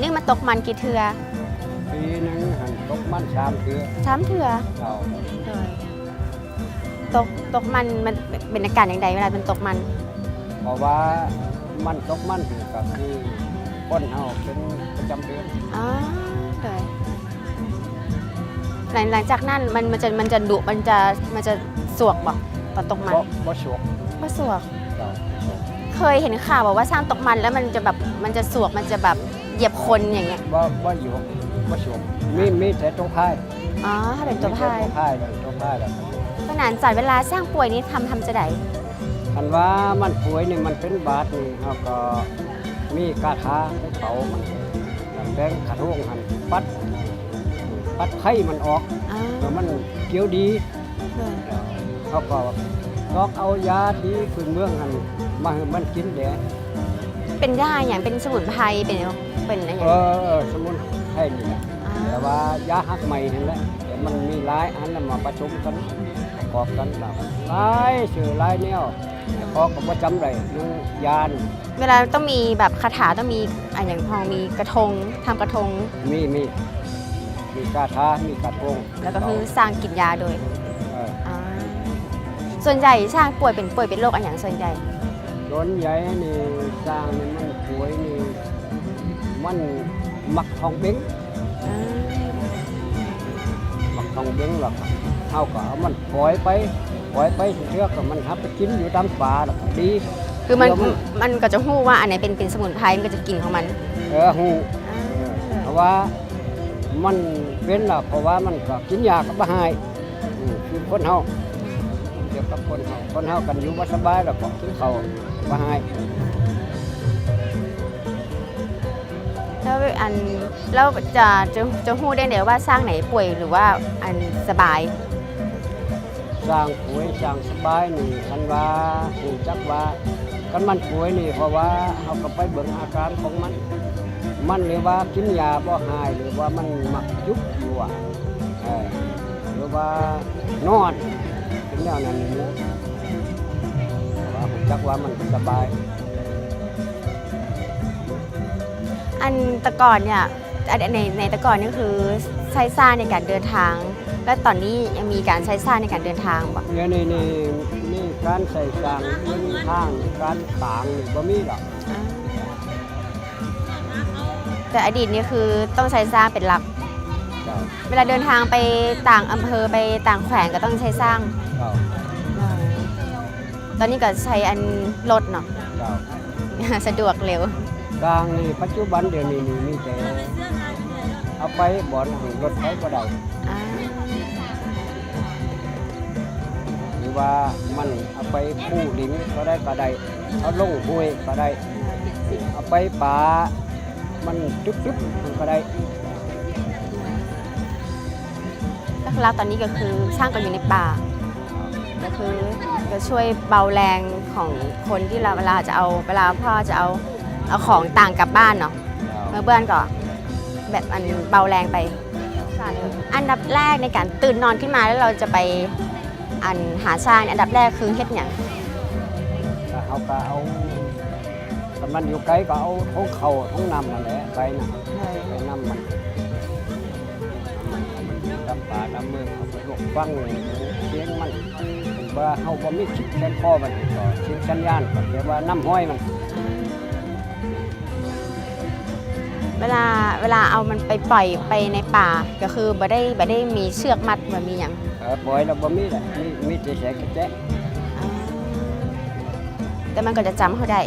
นึงมาตกมันกี่เทือปีหนึงหันตกมันชามเถือสามเทือเก่าเลยตกตกมันมันเป็นอาการอย่างใดเวลามันตกมัน เพราะว่ามันตกมันถือก็คือคนเฮาเป็นประจำเดือนอ๋อเลยหลังหลังจากนั้นมันมันจะมันจะดุมันจะมันจะสวกบ่ตอนตกมันบ่บ่ชกก็สวกเก่าเคยเห็นข่าวบอกว่าสร้างตกมันแล้วมันจะแบบมันจะสวกมันจะแบบ เหยียบคนอย่างเงี้ยบ่บ่อยู่บ่ชกมีมีแต่ตัวพายอ๋อถ้าเป็นตัวมีพายแตัวพายเลยตัวพายแล้วครับขนาดจัดเวลาสร้างป่วยนี้ทำทำจะไดคันว่ามันป่วยนี่มันเป็นบาดนี่เฮาก็มีกาถาไปเผามันแล้วแป้งขัดร่วงหันปัด ปัดไข้มันออกอ๋อเพื่อมันเกี่ยวดีเลยเขาก็ลอกเอายาที่พื้นเมืองหันมาให้มันกินแดด เป็นยาอย่างเป็นสมุนไพรเป็นเป็นอะไรอย่างเอเงี้ยอเออสมุนไพรนี่แหละอ๋อแต่ว่ายาหักใหม่นั่นแหละแต่มันมีหลายอันน่ะมาประชุมกันประกอบกันแบบหลายชื่อหลายแนวแต่พอก็บ่จำได้หนึงยานเวลาต้องมีแบบคาถาต้องมีอะอย่างพอมีกระทงทำกระทง มีมีมีกาถามีกระทงแล้วก็คือสร้างกินยาโดยเอออ่าส่วนใหญ่สร้างป่วยเป็นป่วยเป็นโรคอะไรอย่างส่วนใหญ่ โดนใหญ่นี่สร้างนี่มันป่วยนี่มันมักทองเบ้งอ่าบักทองเบ้งหรอกเท่ากับเอามันปล่อยไปปล่อยไปเชือกกับมันหับไปกินอยู่ตามป่าหรอกดี คือมันเดี๋ยวมันมันก็จะหู้ว่าอันไหนเป็นเป็นสมุนไพรมันก็จะกินของมัน เออหูอ่าเพราะว่ามันเป็นหรอกเพราะว่ามันก็กินยากับบ่หายอืมคือคนเฮาเกี่ยวกับคนเฮาคนเฮากันอยู่บ่สบายแล้วก็กินข้า วบ่หายแล้วอันแล้วจะจะจะหู้ได้เดี๋ยวว่าสร้างไหนป่วยหรือว่าอันสบาย สร้างป่วยสร้างสบายนี่คันว่าหูจักว่ากันมันป่วยนี่เพราะว่าเฮาก็ไปเบิ่งอาการของมัน มันหรือว่ากินยาบ่หายหรือว่ามันมักยุบอยู่อะเออหรือว่านอนเป็นแนวนั้นนี่นะแต่ว่าผม จักว่ามันสบาย อันแตะก่อนเนี่ยอันในในแตะก่อนนี่คือใช้ซ่าในการเดินทาง แล้วตอนนี้ยังมีการใช้ซ่าในการเดินทางบ่เนี่ยนี่นี่นี่การใส่สร้างเดินทางการต่างนี่บ่มีหรอกอ่าแต่อดีตนี่คือต้องใช้ซ่าเป็นหลัก เจ้าเวลาเดินทางไปต่างอำเภอไปต่างแขวงก็ต้องใช้สร้าง เจ้าต อนนี้ก็ใช้อันรถเนาะเจ้าสะดวกเร็วสร้างนี่ปัจจุบันเดี๋ยวนี้นี่มีแต่เอาไปบ่อนรถไฟก็ได้อ่าหรือว่ามันเอาไปผู้ดินก็ได้ก็ได้เอาลงห้วยก็ได้ เอาไปป่ามันจุ๊บๆมันก็ได้หลักๆตอนนี้ก็คือสร้างก็อยู่ในป่า ก็คือจะช่วยเบาแรงของคนที่เราเวลาจะเอาเวลาพ่อจะเอาเอาของต่างกลับบ้านเนาะเมื่อเบื้อนก็แบบอันเบาแรงไป อันดับแรกในการตื่นนอนขึ้นมาแล้วเราจะไปอันหาชาญอันดับแรกคือเฮ็ดอย่างถ้าเอาก็เอาถ้ามันอยู่ไกลก็เอาท้องเขาท้องนำมาแหละไปนะไปนำมันมันอยู่ตามป่าตามเมืองเอาไปลวกฟังเสียงมันผมว่าเขาบ่มีคิดแค่ข้อมันก็เสียงสัญญาณก็แปลว่าน้ำห้อยมัน เวลาเวลาเอามันไปปล่อยไปในป่าก็คือบ่ได้บ่ได้มีเชือกมัดบ่มีหยังเออปล่อยแล้วบ่มีแหละมีมีแต่แสงกระแจะอ่าแต่มันก็จะจำเขาได้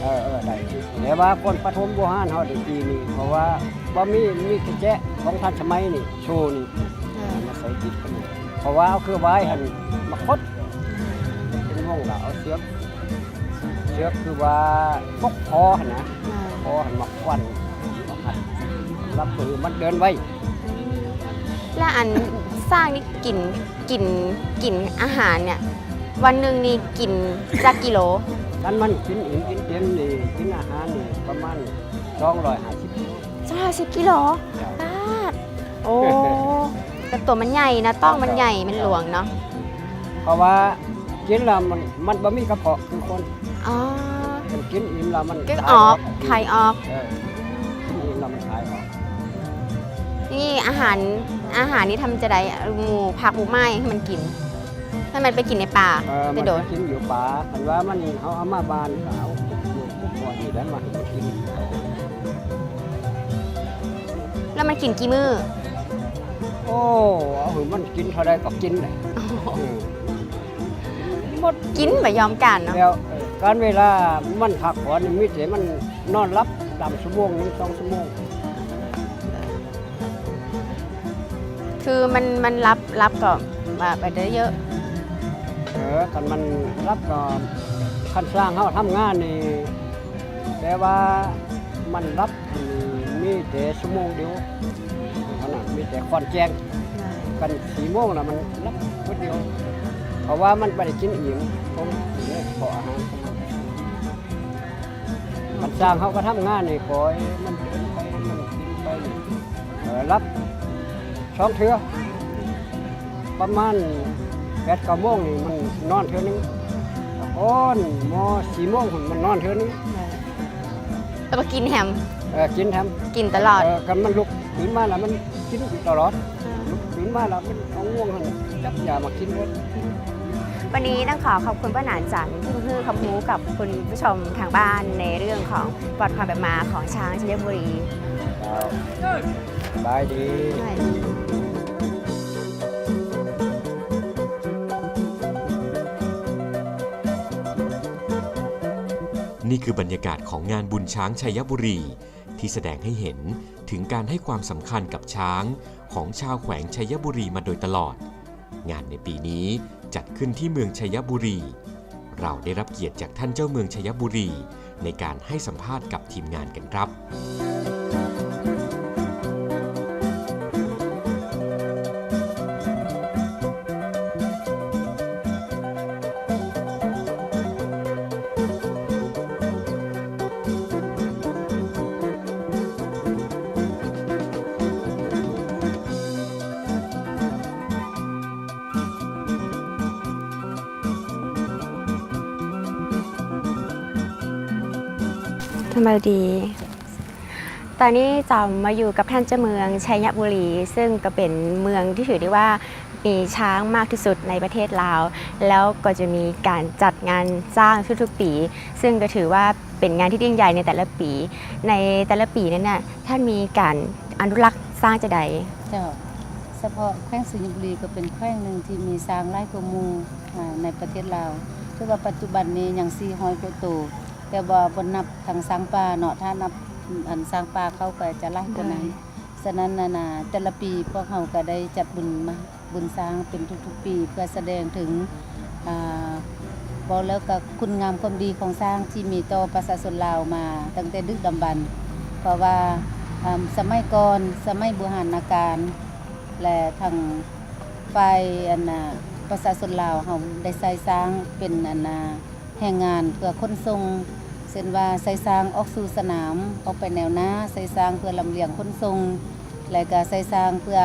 เออเออได้แต่ว่าคนปฐมโบราณเฮาได้ปีนี้เพราะว่าบ่มีมีกระแจะของทันสมัยนี่โชว์นี่มาใส่ติดกันนี่ เพราะว่าเอาคือไว้หันมาคดเป็นวงละเอาเชือกเชือกคือว่าพกคอหั่นนะคอหันมาควันมาหันรับมือมันเดินไว้และอันสร้างนี่กินกินกินอาหารเนี่ย วันหนึ่งนี่กินจักกิโลท่านมันกินอิ่มกินเต็มนี่กินอาหารนี่ประมาณ250กิโลจ้าสิบกิโลปาดโอ้ แต่ตัวมันใหญ่นะต้องมันใหญ่มันหลวงเนาะเพราะว่ากินแล้วมันมันบ่มีกระเพาะคือคนอ๋อมันกินอิ่มแล้วมันก็ขายออกไข่ออกเออกินอิ่มแล้วมันขายออกนี่อาหารอาหารนี่ทำจะได้หมูผักหมูไม้ให้มันกินให้มันไปกินในป่าเออไปมันโดนกินอยู่ป่าคันว่ามันเขาเอามาบานก็เอาพวกลูกพวกพ่อนี่แหล้วมาให้มันกินแล้วมันกินกี่มือโอ้เอาให้มันกินเท่าใดก็กินเลยเออหมดกินแบบยอมกันเนาะแล้วเออการเวลามันพักผ่อนนี่มีแต่มันนอนรับตามชั่วโมงหนึงสองชั่วโมงคือมันมันรับรับก็แบบไปได้เยอะ เออคันมันรับก็คันสร้างเขาทำงานนี่แต่ว่ามันรับนี่มีแต่ชั่วโมงเดียวเท่านั้น มีแต่คอนแจ้งกันสี่โมงแล้วมันรับคนเดียว เพราะว่ามันไม่ได้กินอิ่มผมเลยขออาหารของมันมันสร้างเขาก็ทำงานนี่ปล่อยมันเดินไปมันกินไปเออรับช่องเทือประมาณแปดเก้าโมงนี่มันนอนเทือนึงอ้อนมอสี่โมงพุ่นมันนอนเทือนึงแล้วก็กินแฮมเออกินแถมกินตลอดเออกันมันลุกตื่นมาแล้วมัน กินตลอดลุกตื่นมาแล้วมันเอาง่วงหันจับยามากินหมดวันนี้ต้องขอขอบคุณป้าหนานจันทร์ที่มาให้ความรู้กับคุณผู้ชมทางบ้านในเรื่องของปลอดความเป็นมาของช้างชัยบุรีครับสบายดีนี่คือบรรยากาศของงานบุญช้างชัยบุรี ที่แสดงให้เห็น ถึงการให้ความสำคัญกับช้างของชาวแขวงชัยบุรีมาโดยตลอด งานในปีนี้จัดขึ้นที่เมืองชัยบุรี เราได้รับเกียรติจากท่านเจ้าเมืองชัยบุรี ในการให้สัมภาษณ์กับทีมงานกันครับ บายดี ตอนนี้จอมมาอยู่กับท่านเจ้าเมืองชัยบุรี ซึ่งก็เป็นเมืองที่ถือได้ว่ามีช้างมากที่สุดในประเทศลาว แล้วก็จะมีการจัดงานสร้างทุกๆปี ซึ่งก็ถือว่าเป็นงานที่ยิ่งใหญ่ในแต่ละปี ในแต่ละปีนั้นน่ะท่านมีการอนุรักษ์สร้างจะใดเจ้าเฉพาะแขวงสิงห์บุรีก็เป็นแขวงหนึ่งที่มีสร้างไร่กว่าหมูในประเทศลาวคือว่าปัจจุบันนี้ยัง400กว่าตัว แต่ว่าบนนับทางสร้างป่าเนาะถ้านับอันสร้างป่าเขาก็จะไล่กว่านั้นฉะนั้นนานาแต่ละปีพวกเขาก็ได้จัดบุญมาบุญสร้างเป็นทุกๆ ปีเพื่อแสดงถึงอ่าบอกแล้วก็คุณงามความดีของสร้างที่มีต่อประชาชนลาวมา ตั้งแต่ดึกดำบรรพ์เพราะว่าอ่าสมัยก่อนสมัยโบูหานาการและทางฝ่ายอันน่ะประชาชนลาวเขาได้ใส่สร้างเป็นอันน่ะแรงงานเพื่อขนส่ง เช่นว่าใส่สร้างออกสู่สนามออกไปแนวหน้าใส่สร้างเพื่อลำเลียงขนส่งและก็ใส่สร้างเพื่อ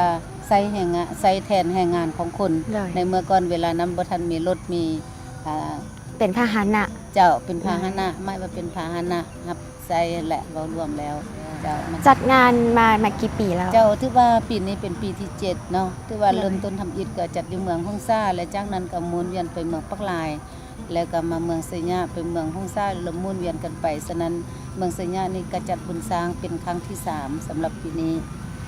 ใส่แรงงานใส่แทนแรงงานของคนเลยในเมื่อก่อนเวลานั้นบ่ทันมีรถมีอ่าเป็นพาหนะ เจ้าเป็นพาหนะไม่ว่าเป็นพาหนะครับใส่แหละเรารวมแล้วเจ้ามัน จัดงานมามากี่ปีแล้ว เจ้าถือว่าปีนี้เป็นปีที่เจ็ดเนาะถือว่าเลยเริ่มต้นทำอิฐก็จัดอยู่เมืองฮ่องซ่าและจากนั้นก็หมุนเวียนไปเมืองปักลาย แล้วก็มาเมืองเซญะไปเมืองฮ่องซ่าแล้วหมุนเวียนกันไปฉะนั้นเมืองเซญะนี่ก็จัดบุญสร้างเป็นครั้งที่สามสำหรับปีนี้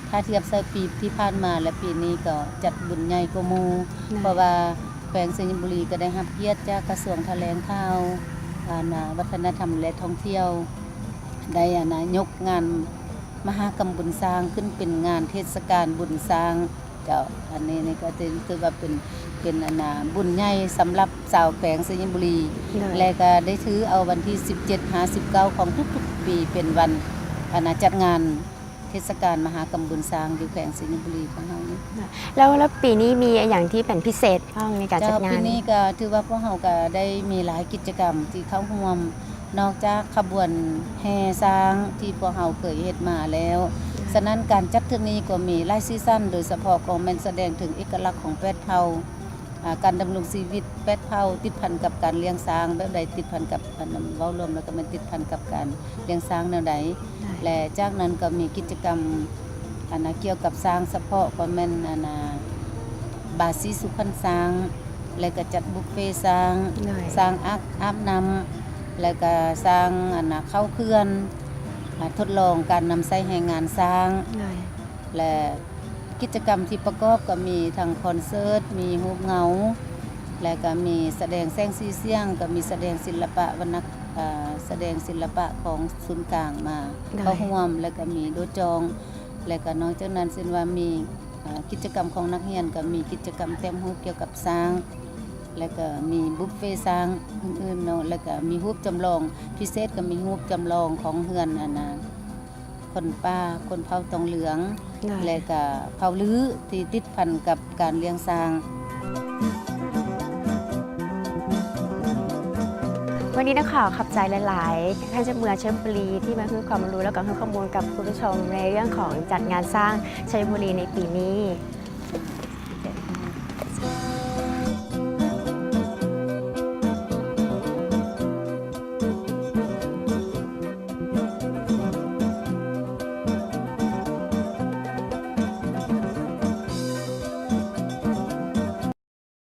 ถ้าเทียบใส่ปีที่ผ่านมาและปีนี้ก็จัดบุญใหญ่กว่าหมู่เพราะว่าแขวงสิงห์บุรีก็ได้รับเกียรติจากกระทรวงแถลงข่าวอ่านะวัฒนธรรมและท่องเที่ยวได้อ่านะยกงานมหากรรมบุญสร้างขึ้นเป็นงานเทศกาลบุญสร้างเจ้าอันนี้นี่ก็ถือถือว่าเป็นเป็นอันนะบุญใหญ่สำหรับชาวแขวงสิงห์บุรีเลยและก็ได้ถือเอาวันที่ 17 59ของทุกๆปีเป็นวันอาณาจัดงานเทศกาลมหากรรมบุญสร้างอยู่แขวงสิงห์บุรีของเรานี่แล้วแล้วปีนี้มีอย่างที่เป็นพิเศษบ้างในการจัดเจ้างาปีนนี้ก็ถือว่าพวกเราก็ได้มีหลายกิจกรรมที่เข้าร่วม นอกจากขบวนแห่สร้างที่พวกเราเคยเฮ็ดมาแล้ว ฉะนั้นการจัดเทื่อนี้ก็มีหลายซีซั่นโดยเฉพาะของแมันแสดงถึงเอกลักษณ์ของแปดเผ่าอ่าการดำรงชีวิตแปดเผาติดพันกับการเลี้ยงช้างแบบใดติดพันกับอันนั้นเว้ารวมแล้วก็มันติดพันกับการเลี้ยงช้างแนวใดและจากนั้นก็มีกิจกรรมอันนะเกี่ยวกับสร้างเฉพาะก็แม่นอันนะบาซีสุพรรณสร้าง และก็จัดบุฟเฟ่ต์สร้างเหนื่อยสร้างอักอาบน้ำ แล้วก็สร้างอันนะเข้าเคลื่อนอ่าทดลองการนำใช้แรงงานสร้างเหนื่อยและกิจกรรมที่ประกอบก็มีทั้งคอนเสิร์ต มีฮูบเหงา และก็มีแสดงแสงสีเสียง ก็มีแสดงศิลปะวรรณอ่าแสดงศิลปะของศูนย์กลางมาได้ เข้าร่วมแล้วก็มีโดจอง และก็นอกจากนั้นซึ่งว่ามีอ่ากิจกรรมของนักเรียนก็มีกิจกรรมแต้มฮูบเกี่ยวกับสร้าง แล้วก็มีบุฟเฟ่ต์สร้างอื่นๆเนาะแล้วก็มีฮูบจำลองพิเศษก็มีฮูบจำลองของเฮือนอันนะคนป้าคนเผาตองเหลืองเหนื่อยและก็เผาลื้อที่ติดพันกับการเลี้ยงสร้าง วันนี้ต้องขอขอบใจหลาย ๆ ท่านเจ้าเมืองเชิญบุรีที่มาให้ความรู้แล้วก็ให้ข้อมูลกับคุณผู้ชมในเรื่องของจัดงานสร้างชัยบุรีในปีนี้